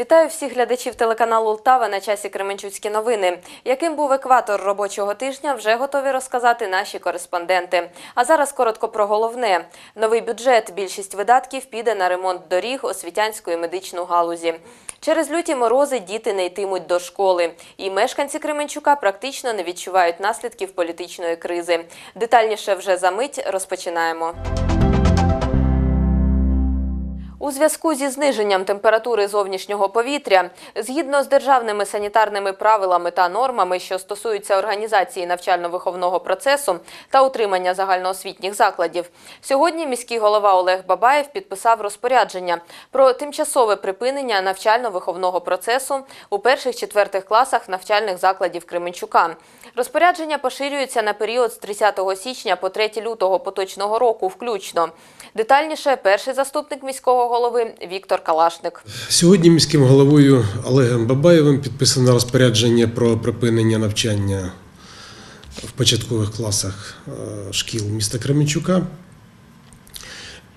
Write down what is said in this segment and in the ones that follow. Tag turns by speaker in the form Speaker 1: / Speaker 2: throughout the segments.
Speaker 1: Вітаю всіх глядачів телеканалу Лтава на часі Кременчуцькі новини. Яким був екватор робочого тижня, вже готові розказати наші кореспонденти. А зараз коротко про головне: новий бюджет. Більшість видатків піде на ремонт доріг, освітянську і медичну галузі. Через люті морози діти не йтимуть до школи, і мешканці Кременчука практично не відчувають наслідків політичної кризи. Детальніше вже за мить розпочинаємо. У зв'язку зі зниженням температури зовнішнього повітря, згідно з державними санітарними правилами та нормами, що стосуються організації навчально-виховного процесу та утримання загальноосвітніх закладів, сьогодні міський голова Олег Бабаєв підписав розпорядження про тимчасове припинення навчально-виховного процесу у перших-четвертих класах навчальних закладів Кременчука. Розпорядження поширюється на період з 30 січня по 3 лютого поточного року включно. Детальніше перший заступник міського голови Віктор Калашник.
Speaker 2: Сьогодні міським головою Олегом Бабаєвим підписано розпорядження про припинення навчання в початкових класах е, шкіл міста Кременчука.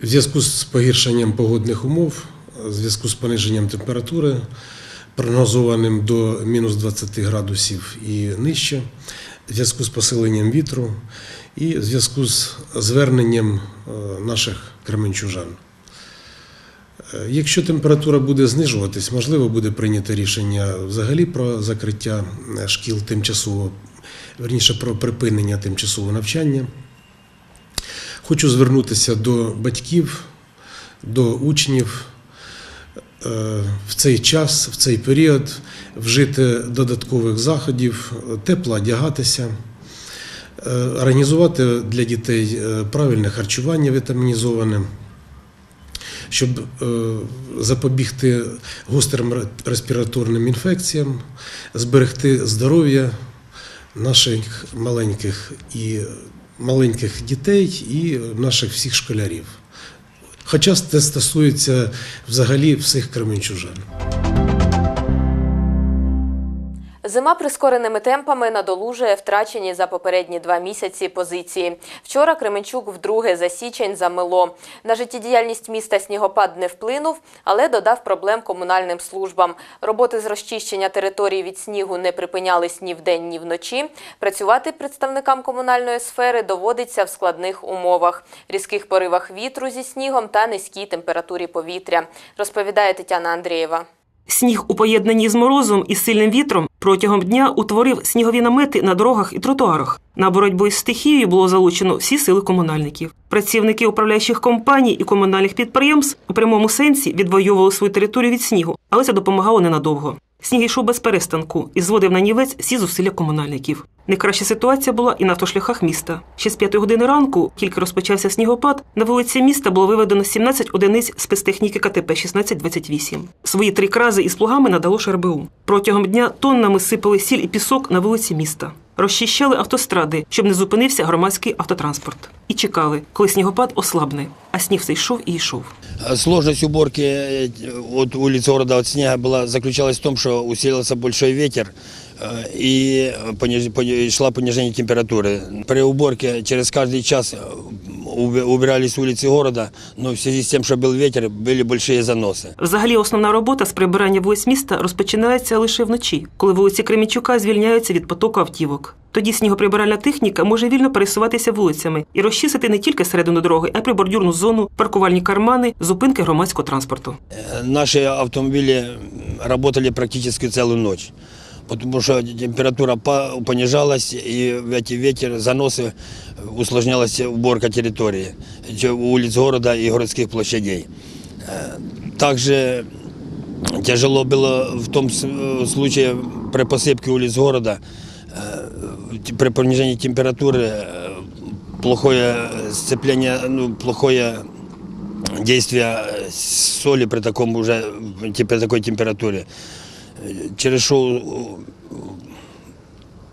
Speaker 2: В зв'язку з погіршенням погодних умов, в зв'язку з пониженням температури, прогнозованим до мінус 20 градусів і нижче, в зв'язку з посиленням вітру і в зв'язку з зверненням е, наших кременчужан. Е, Якщо температура буде знижуватись, можливо, буде прийнято рішення взагалі про закриття е, шкіл тимчасово, верніше про припинення тимчасового навчання. Хочу звернутися до батьків, до учнів е, в цей час, в цей період вжити додаткових заходів, тепло одягатися, організувати для дітей правильне харчування вітамінізоване щоб е, запобігти гострим респіраторним інфекціям, зберегти здоров'я наших маленьких і маленьких дітей і наших всіх школярів. Хоча це стосується взагалі всіх кременчужан.
Speaker 1: Зима прискореними темпами надолужує втрачені за попередні два місяці позиції. Вчора Кременчук вдруге за січень замело. На життєдіяльність міста снігопад не вплинув, але додав проблем комунальним службам. Роботи з розчищення території від снігу не припинялись ні вдень, ні вночі. Працювати представникам комунальної сфери доводиться в складних умовах – різких поривах вітру зі снігом та низькій температурі повітря, розповідає Тетяна Андрієва.
Speaker 3: Сніг у поєднанні з морозом і сильним вітром протягом дня утворив снігові намети на дорогах і тротуарах. На боротьбу із стихією було залучено всі сили комунальників. Працівники управляючих компаній і комунальних підприємств у прямому сенсі відвоювали свою територію від снігу, але це допомагало ненадовго. Сніг йшов без перестанку і зводив на нівець всі зусилля комунальників. Найкраща ситуація була і на автошляхах міста. Ще з п'ятої години ранку, тільки розпочався снігопад, на вулиці міста було виведено 17 одиниць спецтехніки КТП 1628. Свої три крази із плугами надало ШРБУ. Протягом дня тоннами сипали сіль і пісок на вулиці міста Розчищали автостради, щоб не зупинився громадський автотранспорт. І чекали, коли снігопад ослабне, а сніг все йшов і йшов.
Speaker 4: Сложность уборки э, от улиц города от снега была, заключалась в том, что усилился большой ветер э, и пониж- пони- шла понижение температуры. При уборке через каждый час э, уб- убирались улицы города, но в связи с тем, что был ветер, были большие заносы.
Speaker 3: Взагалі, основна робота з прибирання вулиць міста розпочинається лише вночі, коли вулиці Кремінчука звільняються від потоку автівок. Тоді снігоприбиральна техніка може вільно пересуватися вулицями і розчистити не тільки середину дороги, а й прибордюрну зону, паркувальні кармани, зупинки громадського транспорту.
Speaker 4: Э, Наши автомобили работали практически целую ночь. Потому что температура па- понижалась, и в эти ветер, заносы усложнялась уборка территории, че- улиц города и городских площадей. Э, Также тяжело было в том с- э, случае при посыпке улиц города, э, т- при понижении температуры, э, плохое сцепление, ну, плохое действия соли при таком уже те- при такой температуре. Через э,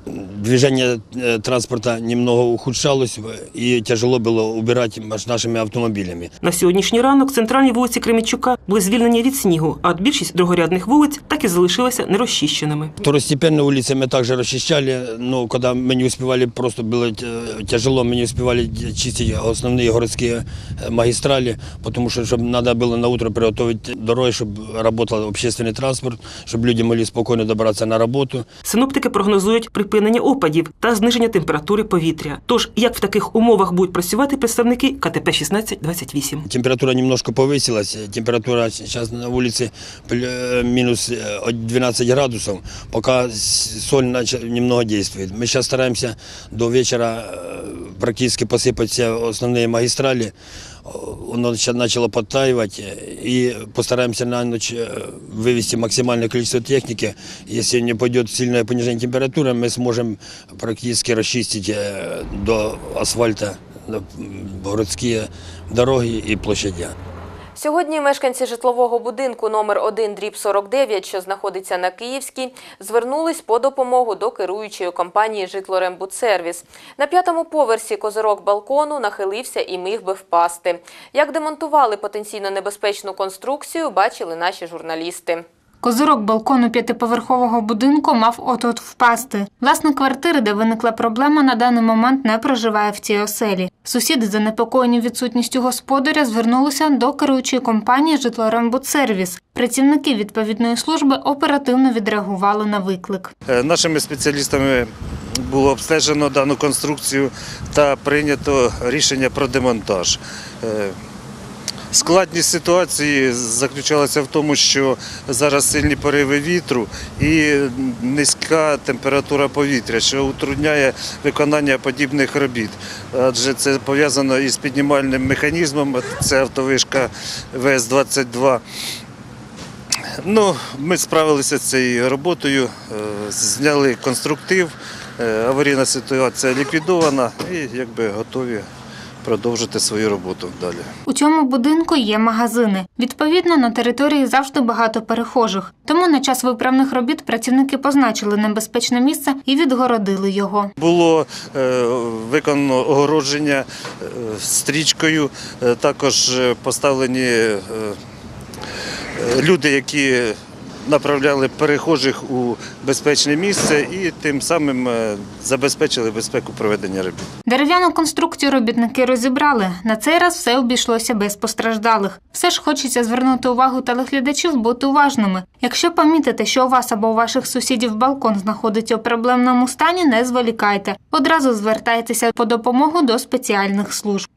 Speaker 4: движение э, транспорта немного ухудшалось, э, и тяжело было убирать маш- нашими автомобилями.
Speaker 3: На сьогоднішній ранок центральні вулиці Кременчука були звільнені від снігу, а от більшість другорядних вулиць так і залишилися нерозчищеними.
Speaker 4: Второстепенные улицы мы также расчищали, но когда мы не успевали, просто было э, тяжело, мы не успевали чистить основные городские э, магистрали, потому что чтобы надо было на утро приготовить дороги, чтобы работал общественный транспорт, чтобы люди могли спокойно добраться на работу.
Speaker 3: Синоптики прогнозують припинення опадів та зниження температури повітря. Тож, як в таких умовах будуть працювати представники КТП 1628?
Speaker 4: Температура немножко повысилась. Температура сейчас на улице пл- э, минус э, 12 градусов, пока с- соль нача- немного действует. Мы сейчас стараемся до вечера э, практически посыпать все основные магистрали. Э, Оно сейчас начало подтаивать, э, и постараемся на ночь э, вывести максимальное количество техники. Если не пойдет сильное понижение температуры, мы сможем практически расчистить э, до асфальта на, м, городские дороги і площадя.
Speaker 1: Сьогодні мешканці житлового будинку номер 1 дріб 49, що знаходиться на Київській, звернулись по допомогу до керуючої компанії «Житлорембудсервіс». На п'ятому поверсі козирок балкону нахилився і міг би впасти. Як демонтували потенційно небезпечну конструкцію, бачили наші журналісти.
Speaker 5: Козирок балкону п'ятиповерхового будинку мав от-от впасти. Власник квартири, де виникла проблема, на даний момент не проживає в цій оселі. Сусіди, занепокоєні відсутністю господаря, звернулися до керуючої компанії «Житлорембудсервіс». Працівники відповідної служби оперативно відреагували на виклик.
Speaker 6: Е, Нашими спеціалістами було обстежено дану конструкцію та прийнято рішення про демонтаж. Складність ситуації заключалася в тому, що зараз сильні пориви вітру і низька температура повітря, що утрудняє виконання подібних робіт. Адже це пов'язано із піднімальним механізмом, це автовишка ВС-22. Ну, ми справилися з цією роботою, е, зняли конструктив, е, аварійна ситуація ліквідована і якби готові продовжити свою роботу далі.
Speaker 5: У цьому будинку є магазини. Відповідно, на території завжди багато перехожих. Тому на час виправних робіт працівники позначили небезпечне місце і відгородили його.
Speaker 6: Було е, виконано огородження е, стрічкою, е, також поставлені люди, які направляли перехожих у безпечне місце і тим самим е, забезпечили безпеку проведення робіт.
Speaker 5: Дерев'яну конструкцію робітники розібрали. На цей раз все обійшлося без постраждалих. Все ж хочеться звернути увагу телеглядачів бути уважними. Якщо помітите, що у вас або у ваших сусідів балкон знаходиться у проблемному стані, не зволікайте. Одразу звертайтеся по допомогу до спеціальних служб.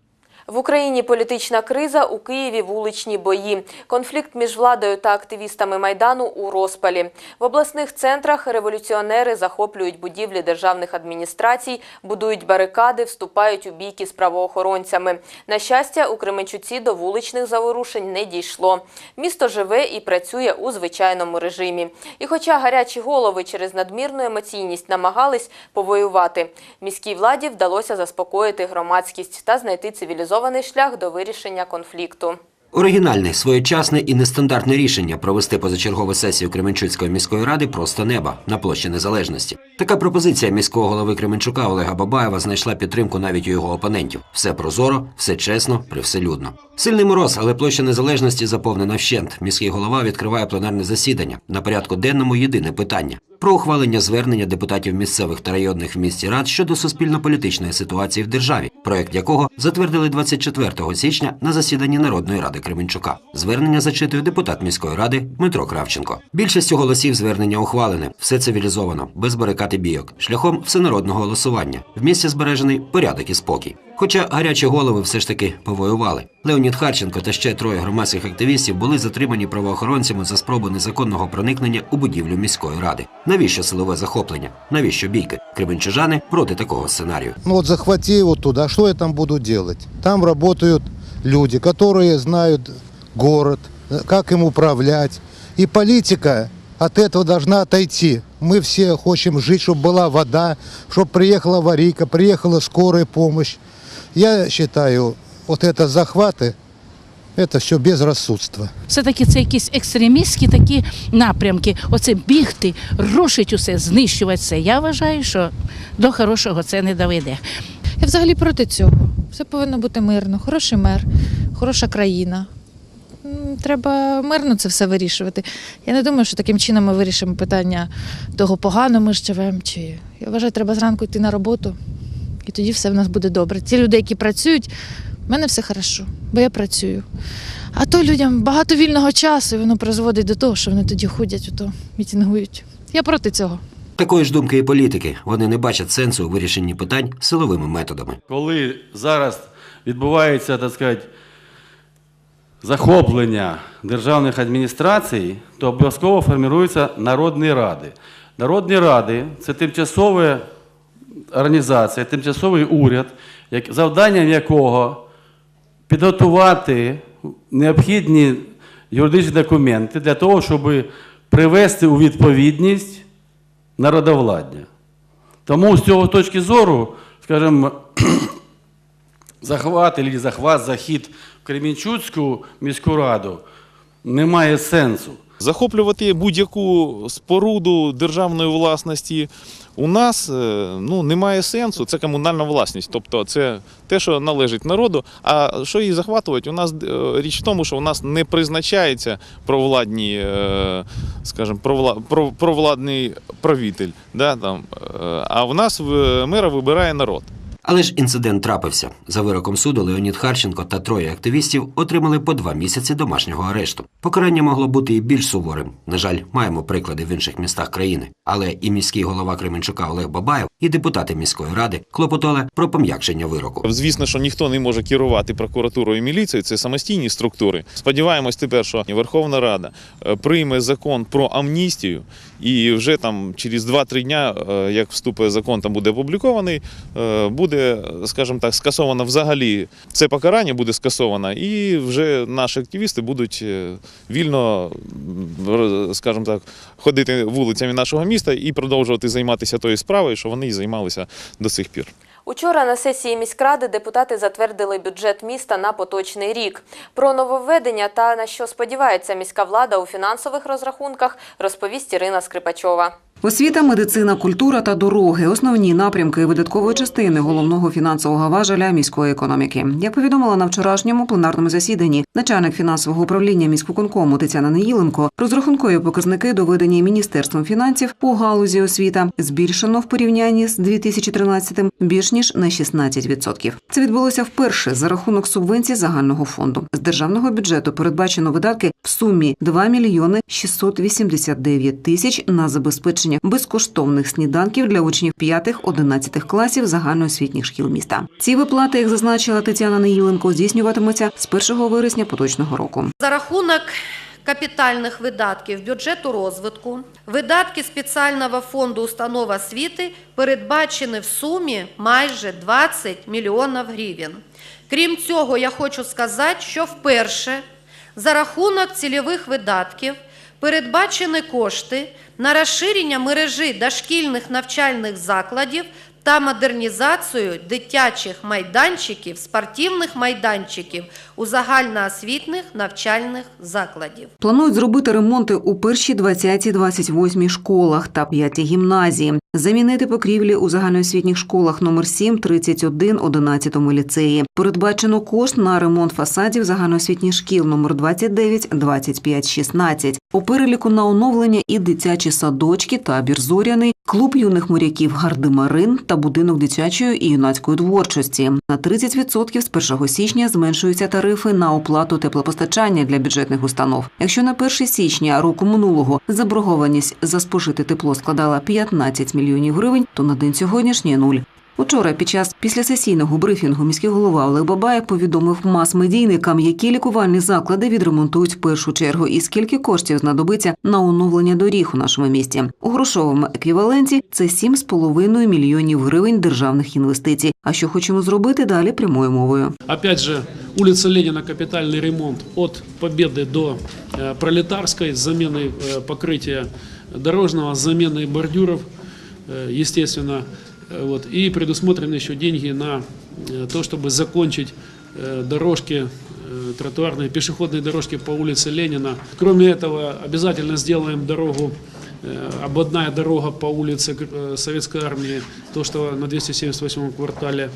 Speaker 1: В Україні політична криза, у Києві вуличні бої. Конфлікт між владою та активістами Майдану у розпалі. В обласних центрах революціонери захоплюють будівлі державних адміністрацій, будують барикади, вступають у бійки з правоохоронцями. На щастя, у Кременчуці до вуличних заворушень не дійшло. Місто живе і працює у звичайному режимі. І хоча гарячі голови через надмірну емоційність намагались повоювати, міській владі вдалося заспокоїти громадськість та знайти цивілізований шлях до вирішення конфлікту.
Speaker 7: Оригінальне, своєчасне і нестандартне рішення провести позачергову сесію Кременчуцької міської ради просто неба на площі Незалежності. Така пропозиція міського голови Кременчука Олега Бабаєва знайшла підтримку навіть у його опонентів. Все прозоро, все чесно, привселюдно. Сильний мороз, але площа Незалежності заповнена вщент. Міський голова відкриває пленарне засідання. На порядку денному єдине питання. Про ухвалення звернення депутатів місцевих та районних в місті рад щодо суспільно-політичної ситуації в державі, проект якого затвердили 24 січня на засіданні Народної ради Кременчука. Звернення зачитує депутат міської ради Дмитро Кравченко. Більшістю голосів звернення ухвалене, все цивілізовано, без барикад і бійок, шляхом всенародного голосування. В місті збережений порядок і спокій. Хоча гарячі голови все ж таки повоювали. Леонід Харченко та ще троє громадських активістів були затримані правоохоронцями за спробу незаконного проникнення у будівлю міської ради. Навіщо силове захоплення? Навіщо бійки? Кременчужани проти такого сценарію.
Speaker 8: Ну вот захвати его туда, что я там буду делать? Там работают люди, которые знают город, э, как им управлять. И политика от этого должна отойти. Мы все хотим жить, чтобы была вода, чтобы приехала аварийка, приехала скорая помощь. Я считаю, вот это захваты Это все безрассудство.
Speaker 9: Все-таки це якісь екстремістські такі напрямки. Оце бігти, рушить усе, знищувати все. Я вважаю, що до хорошого це не доведе.
Speaker 10: Я взагалі проти цього. Все повинно бути мирно, хороший мер, хороша країна. М, Треба мирно це все вирішувати. Я не думаю, що таким чином ми вирішимо питання того, погано ми живемо. Чи я вважаю, треба зранку йти на роботу, і тоді все в нас буде добре. Ті люди, які працюють, в мене все хорошо, бо я працюю. А то людям багато вільного часу, і воно призводить до того, що вони тоді ходять, ото мітингують. Я проти цього.
Speaker 7: Такої ж думки і політики. Вони не бачать сенсу у вирішенні питань силовими методами.
Speaker 11: Коли зараз відбувається, так сказати, захоплення державних адміністрацій, то обов'язково формуються народні ради. Народні ради це тимчасова організація, тимчасовий уряд, завданням якого підготувати необхідні юридичні документи для того, щоб привести у відповідність народовладдя. Тому з цього точки зору, скажімо, захват захват, захід в Кремінчуцьку міську раду не має сенсу.
Speaker 12: Захоплювати будь-яку споруду державної власності у нас е, ну, немає сенсу. Це комунальна власність. Тобто це те, що належить народу. А що її захватувати? У нас е, річ в тому, що у нас не призначається провладні, е, скажімо, провладний правитель. Да, там, а в нас мера вибирає народ.
Speaker 7: Але ж інцидент трапився. За вироком суду Леонід Харченко та троє активістів отримали по два місяці домашнього арешту. Покарання могло бути і більш суворим. На жаль, маємо приклади в інших містах країни. Але і міський голова Кременчука Олег Бабаєв, і депутати міської ради клопотали про пом'якшення вироку.
Speaker 12: Звісно, що ніхто не може керувати прокуратурою і міліцією, це самостійні структури. Сподіваємось тепер, що Верховна Рада е, прийме закон про амністію, і вже там через 2-3 дня, е, як вступить закон, там буде опублікований, е, буде, скажімо так, скасовано взагалі це покарання буде скасовано, і вже наші активісти будуть е, вільно, скажімо так, ходити вулицями нашого міста і продовжувати займатися тою справою, що вони і займалися до сих пір.
Speaker 1: Учора на сесії міськради депутати затвердили бюджет міста на поточний рік. Про нововведення та на що сподівається міська влада у фінансових розрахунках розповість Ірина Скрипачова.
Speaker 13: Освіта, медицина, культура та дороги основні напрямки видаткової частини головного фінансового важеля міської економіки. Як повідомила на вчорашньому пленарному засіданні начальник фінансового управління міськвиконкому Тетяна Неїленко, розрахункові показники доведені міністерством фінансів у галузі освіта збільшено в порівнянні з 2013-м більш ніж на 16%. Це відбулося вперше за рахунок субвенцій загального фонду. З державного бюджету передбачено видатки в сумі 2 мільйони 689 тисяч на забезпечення безкоштовних сніданків для учнів 5-11 класів загальноосвітніх шкіл міста. Ці виплати, як зазначила Тетяна Неїленко, здійснюватимуться з 1 вересня поточного року.
Speaker 14: За рахунок капітальних видатків бюджету розвитку, видатки спеціального фонду установ освіти передбачені в сумі майже 20 мільйонів гривень. Крім цього, я хочу сказати, що вперше за рахунок цільових видатків передбачені кошти на розширення мережі дошкільних навчальних закладів та модернізацію дитячих майданчиків, спортивних майданчиків у загальноосвітніх навчальних закладів.
Speaker 13: Планують зробити ремонти у першій 20-28 школах та 5 гімназії, замінити покрівлі у загальноосвітніх школах номер 7, 31, 11 ліцеї. Передбачено кошт на ремонт фасадів загальноосвітніх шкіл номер 29, 25, 16. У переліку на оновлення і дитячі садочки, табір Зоряний, клуб юних моряків Гардемарин та будинок дитячої і юнацької творчості. На 30% з 1 січня зменшується зменшуються тарифи на оплату теплопостачання для бюджетних установ. Якщо на 1 січня року минулого заборгованість за спожите тепло складала 15 мільйонів гривень, то на день сьогоднішній – нуль. Учора під час післясесійного брифінгу міський голова Олег Бабаєв повідомив мас-медійникам, які лікувальні заклади відремонтують в першу чергу і скільки коштів знадобиться на оновлення доріг у нашому місті. У грошовому еквіваленті це 7,5 мільйонів гривень державних інвестицій. А що хочемо зробити далі прямою мовою?
Speaker 15: Опять же, улица Ленина капитальный ремонт от Победы до э, Пролетарской с заменой э, покрытия дорожного, с заменой бордюров, э, естественно. Э, Вот. И предусмотрены еще деньги на э, то, чтобы закончить э, дорожки э, тротуарные пешеходные дорожки по улице Ленина. Кроме этого, обязательно сделаем дорогу, э, ободная дорога по улице э, Советской Армии, то, что на 278 квартале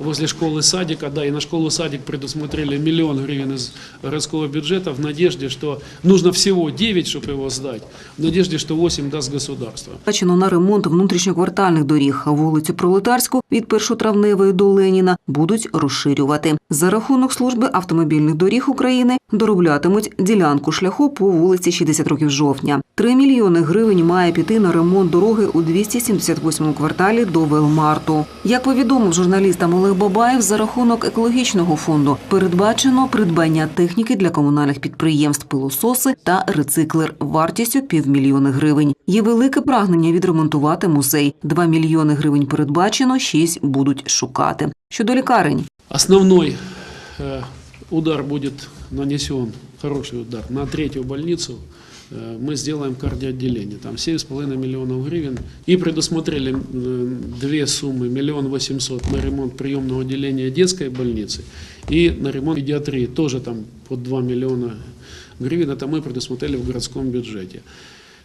Speaker 15: возле школы садика, да, и на школу садик предусмотрели миллион гривен из городского бюджета в надежде, что нужно всего 9, чтобы его сдать, в надежде, что 8 даст государство.
Speaker 13: Бачено на ремонт внутрішньоквартальних доріг вулицю Пролетарську від Першотравневої до Леніна будуть розширювати. За рахунок служби автомобільних доріг України дороблятимуть ділянку шляху по вулиці 60 років жовтня. 3 мільйони гривень має піти на ремонт дороги у 278 кварталі до Велмарту. Як повідомив журналістам Олег Бабаєв, за рахунок екологічного фонду передбачено придбання техніки для комунальних підприємств пилососи та рециклер вартістю півмільйони гривень. Є велике прагнення відремонтувати музей. 2 мільйони гривень передбачено, 6 будуть шукати. Щодо лікарень,
Speaker 15: Основной э, удар будет нанесен, хороший удар, на третью больницу. Э, Мы сделаем кардиоотделение, там 7,5 миллионов гривен. И предусмотрели две суммы, миллион восемьсот на ремонт приемного отделения детской больницы и на ремонт педиатрии, тоже там по 2 миллиона гривен. Это мы предусмотрели в городском бюджете.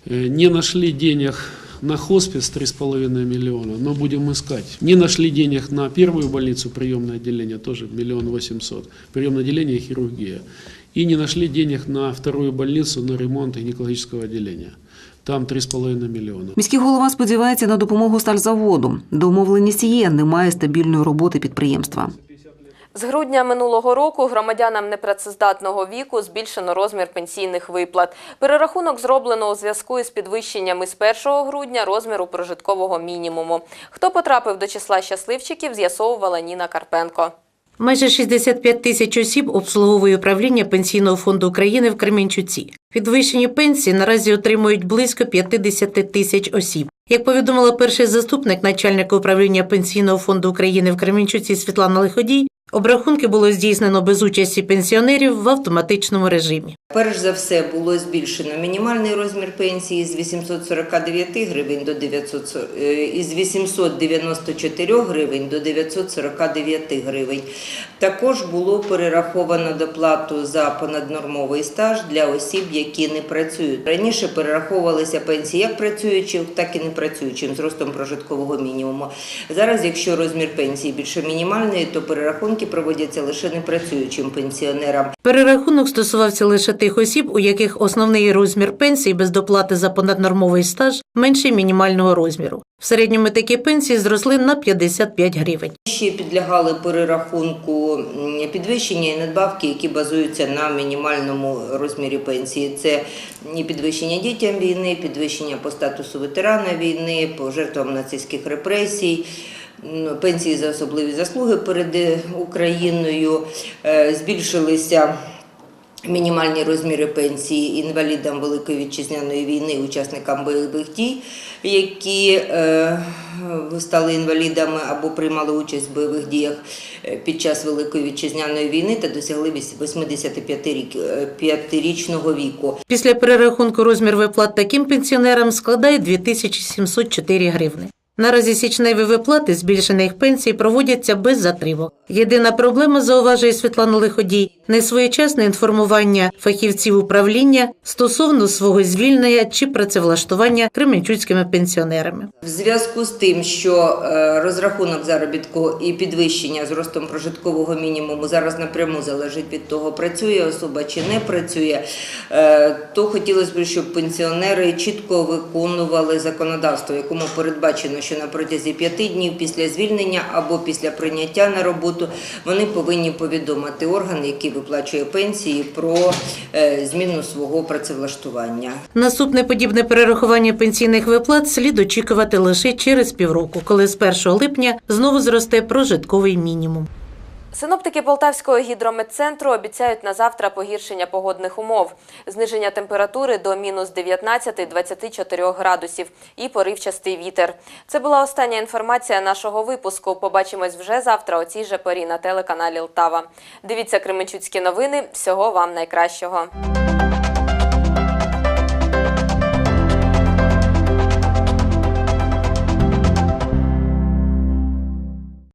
Speaker 15: Э, Не нашли денег на хоспис 3,5 миллиона, но будем искать. Не нашли денег на первую больницу, приемное отделение, тоже миллион восемьсот, приемное отделение и хирургия. И не нашли денег на вторую больницу на ремонт гинекологического отделения. Там 3,5 миллиона.
Speaker 13: міський голова сподівається на допомогу стальзаводу. Домовленість є, немає стабільної роботи підприємства.
Speaker 1: З грудня минулого року громадянам непрацездатного віку збільшено розмір пенсійних виплат. Перерахунок зроблено у зв'язку із підвищенням із 1 грудня розміру прожиткового мінімуму. Хто потрапив до числа щасливчиків, з'ясовувала Ніна Карпенко.
Speaker 16: Майже 65 тисяч осіб обслуговує управління Пенсійного фонду України в Кременчуці. Підвищені пенсії наразі отримують близько 50 тисяч осіб. Як повідомила перший заступник начальника управління Пенсійного фонду України в Кременчуці Світлана Лиходій, обрахунки було здійснено без участі пенсіонерів в автоматичному режимі.
Speaker 17: Перш за все було збільшено мінімальний розмір пенсії з 849 гривень до 900, е, із 894 гривень до 949 гривень. Також було перераховано доплату за понаднормовий стаж для осіб, які не працюють. Раніше перераховувалися пенсії як працюючим, так і не працюючим з ростом прожиткового мінімуму. Зараз, якщо розмір пенсії більше мінімальної, то перерахунки проводяться лише непрацюючим пенсіонерам.
Speaker 16: Перерахунок стосувався лише тих осіб, у яких основний розмір пенсії без доплати за понаднормовий стаж менший мінімального розміру. В середньому такі пенсії зросли на 55 гривень.
Speaker 17: Ще підлягали перерахунку підвищення і надбавки, які базуються на мінімальному розмірі пенсії. Це і підвищення дітям війни, підвищення по статусу ветерана війни, по жертвам нацистських репресій. Пенсії за особливі заслуги перед е, Україною Е, збільшилися мінімальні розміри пенсії інвалідам Великої вітчизняної війни, учасникам бойових дій, які е, стали інвалідами або приймали участь в бойових діях під час Великої вітчизняної війни та досягли 85-річного віку.
Speaker 16: Після перерахунку розмір виплат таким пенсіонерам складає 2704 гривни. Наразі січневі виплати збільшених пенсій проводяться без затримок. Єдина проблема, зауважує Світлана Лиходій, несвоєчасне інформування фахівців управління стосовно свого звільнення чи працевлаштування кременчуцькими пенсіонерами.
Speaker 17: В зв'язку з тим, що е, розрахунок заробітку і підвищення з ростом прожиткового мінімуму зараз напряму залежить від того, працює особа чи не працює, е, то хотілося б, щоб пенсіонери чітко виконували законодавство, якому передбачено, що на протязі п'яти днів після звільнення або після прийняття на роботу вони повинні повідомити орган, який виплачує пенсії, про е, зміну свого працевлаштування.
Speaker 16: Наступне подібне перерахування пенсійних виплат слід очікувати лише через півроку, коли з 1 липня знову зросте прожитковий мінімум.
Speaker 1: Синоптики Полтавського гідрометцентру обіцяють на завтра погіршення погодних умов, зниження температури до мінус 19-24 градусів і поривчастий вітер. Це була остання інформація нашого випуску. Побачимось вже завтра о цій же порі на телеканалі Лтава. Дивіться Кременчуцькі новини. Всього вам найкращого.